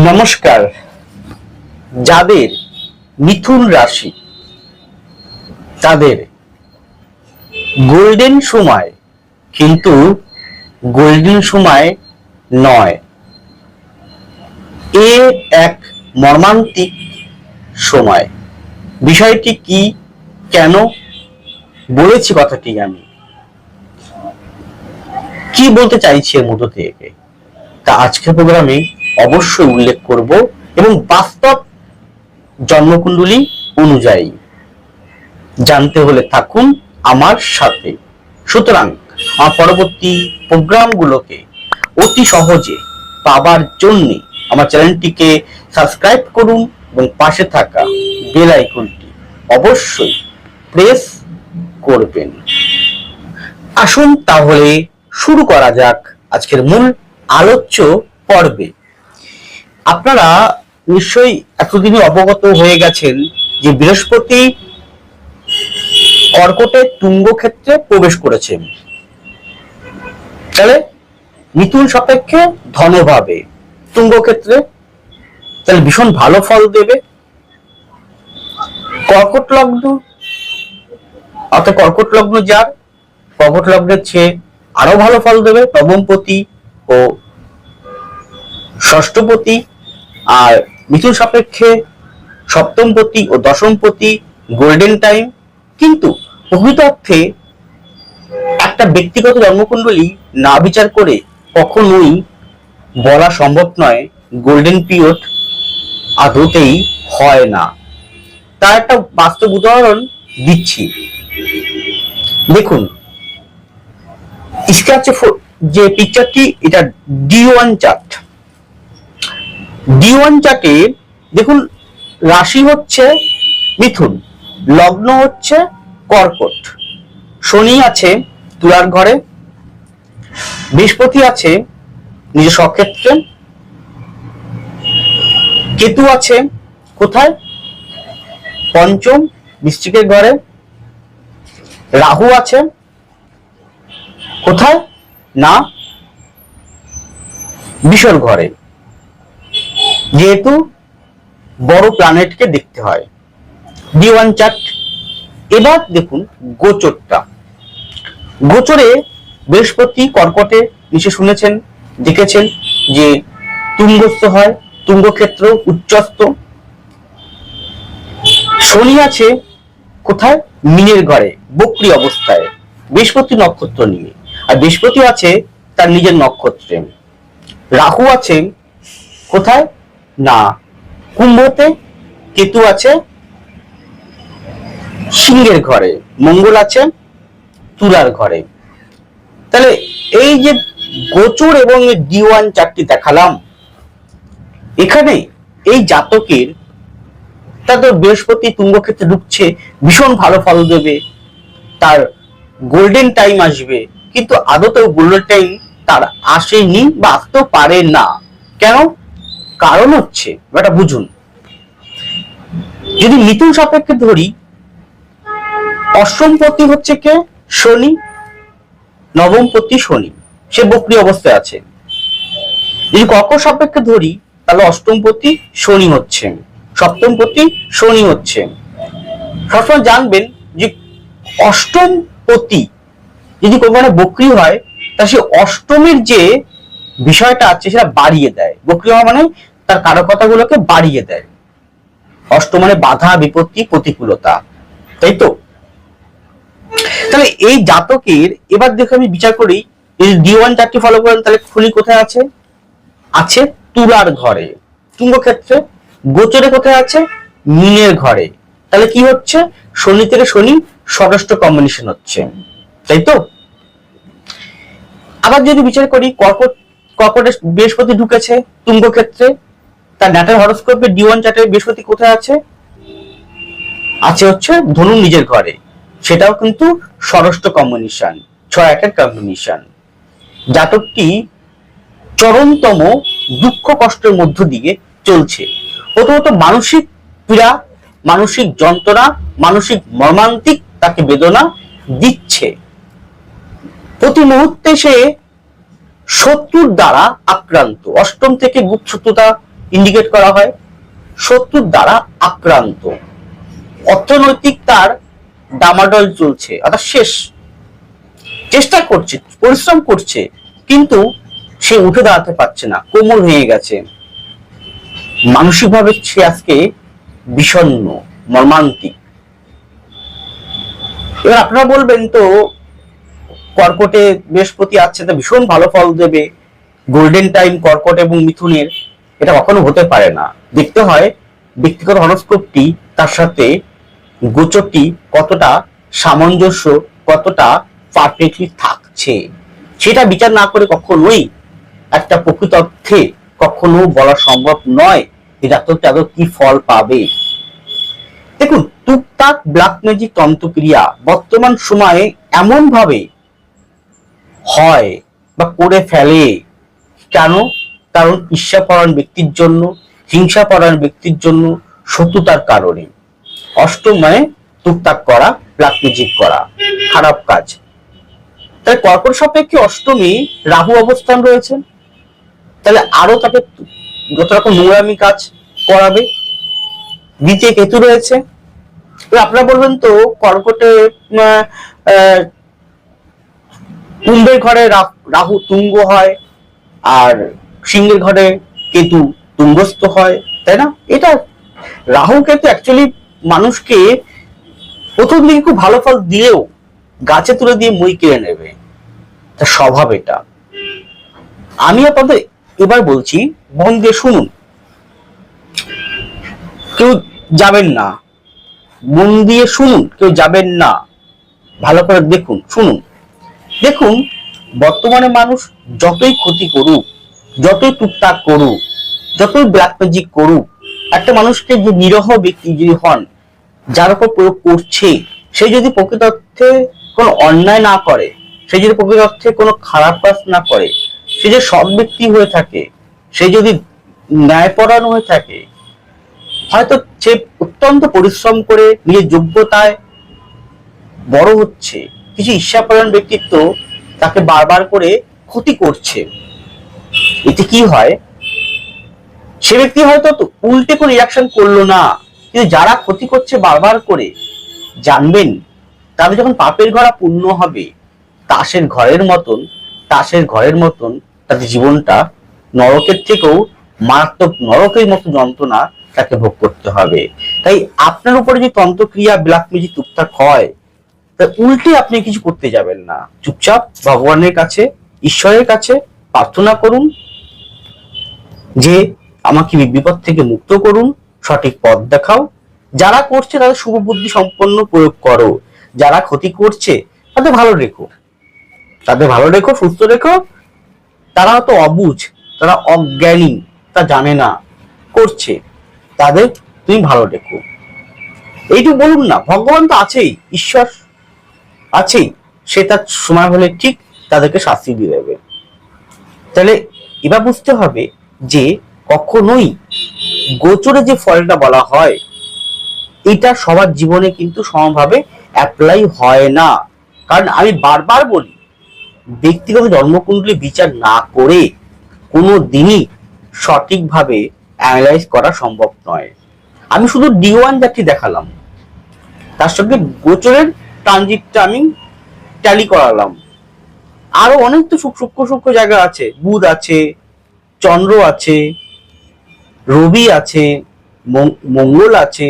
নমস্কার। যাদের মিথুন রাশি, তাদের গোল্ডেন সময় কিন্তু গোল্ডেন সময় নয়। এ এক মর্মান্তিক সময়। বিষয়টি কি, কেন, বলেছি কথাটি আমি। কি বলতে চাইছি এর মধ্য থেকে? তা আজকের প্রোগ্রামে অবশ্যই উল্লেখ করব এবং বাস্তব জন্মকুণ্ডলী অনুযায়ী জানতে হলে থাকুন আমার সাথে। সুতরাং, আমার পরবর্তী প্রোগ্রামগুলোকে অতি সহজে পাবার জন্য আমার চ্যানেলটিকে সাবস্ক্রাইব করুন এবং পাশে থাকা বেল আইকনটি অবশ্যই প্রেস করবেন। আসুন তাহলে শুরু করা যাক আজকের মূল আলোচ্য পর্বে। আপনারা নিশ্চয়ই এতদিনই অবগত হয়ে গেছেন যে বৃহস্পতি কর্কটের তুঙ্গ ক্ষেত্রে প্রবেশ করেছেন তাহলে মিথুন সাপেক্ষে ধনভাবে তুঙ্গ ক্ষেত্রে তাহলে ভীষণ ভালো ফল দেবে। কর্কট লগ্ন, অর্থাৎ কর্কট লগ্ন যার, কর্কট লগ্নের চেয়ে আরও ভালো ফল দেবে। নবমপতি ও ষষ্ঠপতি আর মিথুন সাপেক্ষে সপ্তম সপ্তমপতি ও দশম দশমপতি গোল্ডেন টাইম কিন্তু প্রকৃত অর্থে একটা ব্যক্তিগত জন্মকুণ্ডলী না বিচার করে কখনোই বলা সম্ভব নয় গোল্ডেন পিরিয়ড আদতেই হয় না। তার একটা বাস্তব উদাহরণ দিচ্ছি। দেখুন, স্ক্র্যাচে যে পিকচারটি এটা D one chart D one দেখুন, রাশি হচ্ছে মিথুন, লগ্ন হচ্ছে কর্কট, শনি আছে তুলার ঘরে, বৃহস্পতি আছে নিজ সক্ষেত্রে কেতু আছে কোথায়? পঞ্চম বৃশ্চিকের ঘরে, রাহু আছে কোথায়? না বিষর ঘরে। যেহেতু বড় প্ল্যানেটকে দেখতে হয়। ডি ওয়ান চার্ট এবার দেখুন গোচরটা। গোচরে বৃহস্পতি কর্কটে নিচে শুনেছেন, দেখেছেন যে তুঙ্গস্থ হয়, তুঙ্গক্ষেত্র উচ্চস্থ। শনি আছে কোথায়? মিনের ঘরে, বক্রি অবস্থায়, বৃহস্পতি নক্ষত্র নিয়ে। আর বৃহস্পতি আছে তার নিজের নক্ষত্রে। রাহু আছে কোথায়? না। কুম্ভতে কেতু আছে, সিংহের ঘরে, মঙ্গল আছে, তুলার ঘরে। তাহলে এই যে গোচর এবং ডি ওয়ান চারটি দেখালাম, এখানে এই জাতকের তাদের বৃহস্পতি তুঙ্গক্ষেত্রে ঢুকছে ভীষণ ভালো ফল দেবে, তার গোল্ডেন টাইম আসবে, কিন্তু আদতেও গোল্ডেন টাইম তার আসেনি বা আসতেও পারে না। কেন? কারণ হচ্ছে এটা বুঝুন। যদি মিথুন সাপেক্ষে ধরি অষ্টমপতি হচ্ছে কে? শনি। নবমপতি শনি। সে বক্রি অবস্থায় আছে। যদি কর্কট সাপেক্ষে ধরি, তাহলে অষ্টমপতি শনি হচ্ছে। সপ্তমপতি শনি হচ্ছে। সবসময় জানবেন যে অষ্টম পতি যদি কোনো বক্রি হয়, তা সে অষ্টমের যে বিষয়টা আছে সেটা বাড়িয়ে দেয়। বক্রি হওয়া মানে তার কারকতাগুলোকে বাড়িয়ে দেয়। অষ্ট মানে বাধা, বিপত্তি, প্রতিকূলতা। তাই তো? তাহলে এই জাতকের, এবার দেখে আমি বিচার করি ডি ওয়ান চারটি ফলো করেন, তাহলে খুলি কোথায় আছে? আছে তুলার ঘরে। তুঙ্গ ক্ষেত্রে গোচরে কোথায় আছে? মিনের ঘরে। তাহলে কি হচ্ছে? শনি থেকে শনি ষষ্ঠ কম্বিনেশন হচ্ছে। তাই তো? আবার যদি বিচার করি, কর্কট কর্কটে বৃহস্পতি ঢুকেছে তুঙ্গ ক্ষেত্রে তার ন্যাটাল হরস্কোপে ডি ওয়ান চার্টে বৃহস্পতি কোথায় আছে? আছে হচ্ছে ধনু নিজের ঘরে। সেটাও কিন্তু ষষ্ঠ কম্বিনেশন, ছয় একের কম্বিনেশন। জাতকটি চরমতম দুঃখ কষ্টের মধ্য দিয়ে চলছে। প্রথমত মানসিক পীড়া, মানসিক যন্ত্রণা, মানসিক মর্মান্তিক তাকে বেদনা দিচ্ছে। প্রতি মুহূর্তে সে শত্রুর দ্বারা আক্রান্ত। অষ্টম থেকে গুপ্ত শত্রুতা ইন্ডিকেট করা হয় শত্রুর দ্বারা আক্রান্ত। অর্থনৈতিক তার ডামাডল চলছে, অর্থাৎ শেষ। চেষ্টা করছে, পরিশ্রম করছে, কিন্তু সে উঠে দাঁড়াতে পারছে না কোমল হয়ে গেছে। মানসিকভাবে সে আজকে বিষণ্ণ, মর্মান্তিক। এবার আপনারা বলবেন তো কর্কটে বৃহস্পতি আছে তো ভীষণ ভালো ফল দেবে। গোল্ডেন টাইম কর্কট এবং মিথুনের, এটা কখনো হতে পারে না। দেখতে হয় ব্যক্তিগত হরস্কোপটি তার সাথে গোচরটি কতটা সামঞ্জস্য, কতটা পারফেক্টলি থাকছে। সেটা বিচার না করে কখনোই একটা প্রকৃত অর্থে কখনো বলা সম্ভব নয় যে জাতক জাতক কি ফল পাবে। দেখুন, টুকটাক ব্ল্যাক ম্যাজিক তন্ত্রক্রিয়া বর্তমান সময়ে এমন ভাবে হয় বা করে ফেলে। কেন? কারণ ঈর্ষাপরায়ণ ব্যক্তির জন্য, হিংসাপরায়ণ ব্যক্তির জন্য শত্রুতার কারণে। অষ্টম মানে টুকটাক করা ব্ল্যাক করা, খারাপ কাজ। তাই কর্কট সাপেক্ষে অষ্টমী রাহু অবস্থান রয়েছেন তাহলে আরও তাকে যত রকম নোংরামি কাজ করাবে। দ্বিতীয় কেতু রয়েছে। আপনারা বলবেন তো কর্কটে কুম্ভের ঘরে রাহু তুঙ্গ হয় আর সিংহের ঘরে কেতু তুঙ্গস্থ হয়, তাই না? এটা রাহু কেতু অ্যাকচুয়ালি মানুষকে প্রথম দিকে খুব ভালো ফল দিলেও গাছে তুলে দিয়ে মই কেড়ে নেবে। তা স্বভাব এটা। আমি আপনাদের এবার বলছি, মন দিয়ে শুনুন। কেউ যাবেন না। মন দিয়ে শুনুন, কেউ যাবেন না। ভালো করে দেখুন, শুনুন। দেখুন, বর্তমানে মানুষ যতই ক্ষতি করুক, যতই টুকটাক করুক, যতই ব্ল্যাক ম্যাজিক করুক, একটা মানুষকে যে নিরহ ব্যক্তি যদি হন, যার উপর প্রয়োগ করছে, সে যদি প্রকৃত অর্থে কোনো অন্যায় না করে, সে যদি প্রকৃত অর্থে কোনো খারাপ কাজ না করে, সে যে সৎ ব্যক্তি হয়ে থাকে, সে যদি ন্যায়পরায়ণ হয়ে থাকে, হয়তো সে অত্যন্ত পরিশ্রম করে, নিজের যোগ্যতায় বড় হচ্ছে। কিছু ঈর্ষাপরায়ণ ব্যক্তিত্ব তাকে বারবার করে ক্ষতি করছে। এতে কি হয়? সে ব্যক্তি হয়তো উল্টে কোনো রিয়াকশন করল না, কিন্তু যারা ক্ষতি করছে বারবার করে জানবেন, তাদের যখন পাপের ঘরা পূর্ণ হবে, তাসের ঘরের মতন, তাসের ঘরের মতন তাদের জীবনটা নরকের থেকেও মারাত্মক নরকের মতো যন্ত্রণা তাকে ভোগ করতে হবে। তাই আপনার উপরে যে তন্ত্রক্রিয়া ব্ল্যাক ম্যাজিক টুকটাক হয় তা উল্টে আপনি কিছু করতে যাবেন না। চুপচাপ ভগবানের কাছে, ঈশ্বরের কাছে প্রার্থনা করুন যে আমাকে বিপদ থেকে মুক্ত করুন, সঠিক পথ দেখাও। যারা করছে তাদের শুভ বুদ্ধি সম্পন্ন প্রয়োগ করো। যারা ক্ষতি করছে তাদের ভালো রেখো। তাদের ভালো রেখো, সুস্থ রেখো। তারা তো অবুঝ, তারা অজ্ঞানী, তা জানে না। করছে, তাদের তুমি ভালো রেখো। এইটুকু বলুন না, ভগবান তো আছেই, ঈশ্বর আছেই। সে তার সময় হলে ঠিক তাদেরকে শাস্তি দিয়ে দেবে। তাহলে এবার বুঝতে হবে যে কখনোই গোচরে যে ফলটা বলা হয়, এটা সবার জীবনে কিন্তু সমভাবে অ্যাপ্লাই হয় না। কারণ আমি বারবার বলি, ব্যক্তিগত জন্মকুণ্ডলী বিচার না করে কোনো দিনই সঠিকভাবে অ্যানালাইজ করা সম্ভব নয়। আমি শুধু ডি ওয়ান যাত্রী দেখালাম। তার সঙ্গে গোচরের ট্রানজিটটা আমি ট্যালি করালাম। আরও অনেক তো সূক্ষ্ম সূক্ষ্ম জায়গা আছে। বুধ আছে, চন্দ্র আছে, রবি আছে মঙ্গল আছে,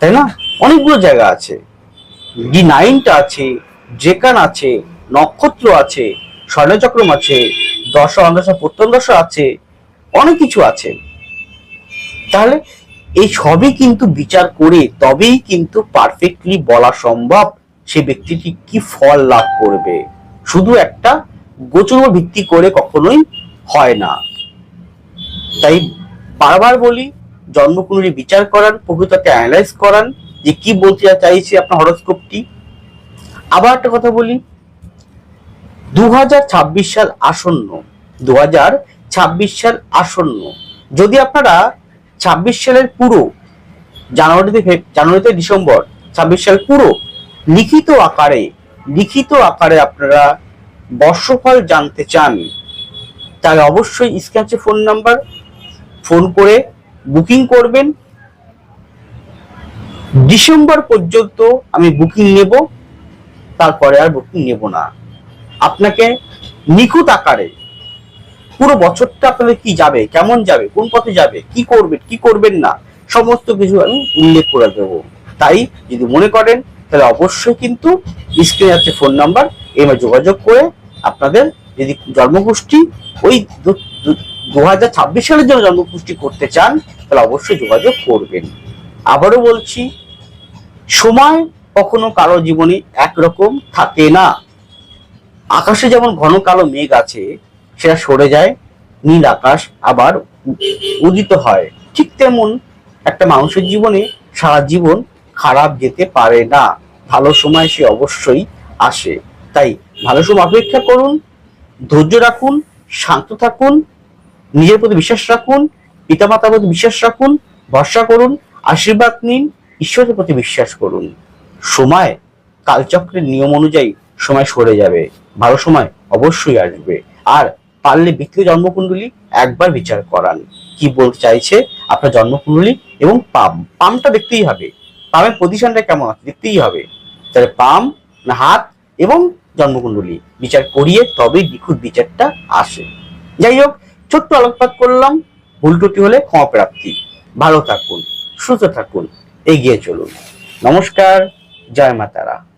তাই না? অনেকগুলো জায়গা আছে। ডি নাইনটা আছে, জেকান আছে, নক্ষত্র আছে, স্বর্ণচক্রম আছে, দশ অন্দশা প্রত্যন্দশা আছে, অনেক কিছু আছে। তাহলে এই সবই কিন্তু বিচার করে তবেই কিন্তু পারফেক্টলি বলা সম্ভব সে ব্যক্তিটি কি ফল লাভ করবে। শুধু একটা গোচর ভিত্তি করে কখনোই হয় না। তাই বারবার বলি, জন্মকুণ্ডলী বিচার করান প্রকৃতকে অ্যানালাইজ করান যে কি বলতে চাইছে আপনার হরস্কোপটি আবার একটা কথা বলি দু হাজার ছাব্বিশ সাল আসন্ন দু হাজার ছাব্বিশ সাল আসন্ন, যদি আপনারা ছাব্বিশ সালের পুরো জানুয়ারিতে জানুয়ারিতে ডিসেম্বর, ছাব্বিশ সাল পুরো লিখিত আকারে লিখিত আকারে আপনারা বর্ষফল জানতে চান, তাহলে অবশ্যই স্ক্যাচে ফোন নাম্বার, ফোন করে বুকিং করবেন। ডিসেম্বর পর্যন্ত আমি বুকিং নেব, তারপরে আর বুকিং নেব না। আপনাকে নিখুঁত আকারে পুরো বছরটা আপনাদের কি যাবে? কেমন যাবে? কোন পথে যাবে? কি করবেন কি করবেন না? সমস্ত কিছু আমি উল্লেখ করে দেবো। তাই যদি মনে করেন, তাহলে অবশ্যই কিন্তু স্ক্রিনে আছে ফোন নাম্বার এবার যোগাযোগ করে আপনাদের যদি জন্মগোষ্ঠী ওই দু হাজার ছাব্বিশ সালের জন্য জন্মগোষ্ঠী করতে চান, তাহলে অবশ্যই যোগাযোগ করবেন। আবারও বলছি, সময় কখনো কারও জীবনে একরকম থাকে না। আকাশে যেমন ঘন কালো মেঘ আছে সেটা সরে যায়, নীল আকাশ আবার উদিত হয়। ঠিক তেমন একটা মানুষের জীবনে সারা জীবন খারাপ যেতে পারে না। ভালো সময় সে অবশ্যই আসে। তাই ভালো সময় অপেক্ষা করুন, ধৈর্য রাখুন, শান্ত থাকুন, নিজের প্রতি বিশ্বাস রাখুন, পিতামাতার প্রতি বিশ্বাস রাখুন, ভরসা করুন, আশীর্বাদ নিন, ঈশ্বরের প্রতি বিশ্বাস করুন। সময়, কালচক্রের নিয়ম অনুযায়ী সময় সরে যাবে। ভালো সময় অবশ্যই আসবে। আর পারলে ব্যক্তিগত জন্মকুণ্ডলী একবার বিচার করান। কি বলতে চাইছে আপনার জন্মকুণ্ডলী এবং পাম? পামটা দেখতেই হবে। পামের পজিশনটা কেমন আছে দেখতেই হবে। তাহলে পাম না হাত এবং জন্মকুণ্ডলী। বিচার করিয়ে তবেই নিখুঁত বিচারটা আসে। যাই হোক, ছোট্ট আলোকপাত করলাম। ভুল ত্রুটি হলে ক্ষমা প্রাপ্তি। ভালো থাকুন, সুস্থ থাকুন, এগিয়ে চলুন। নমস্কার, জয় মাতারা।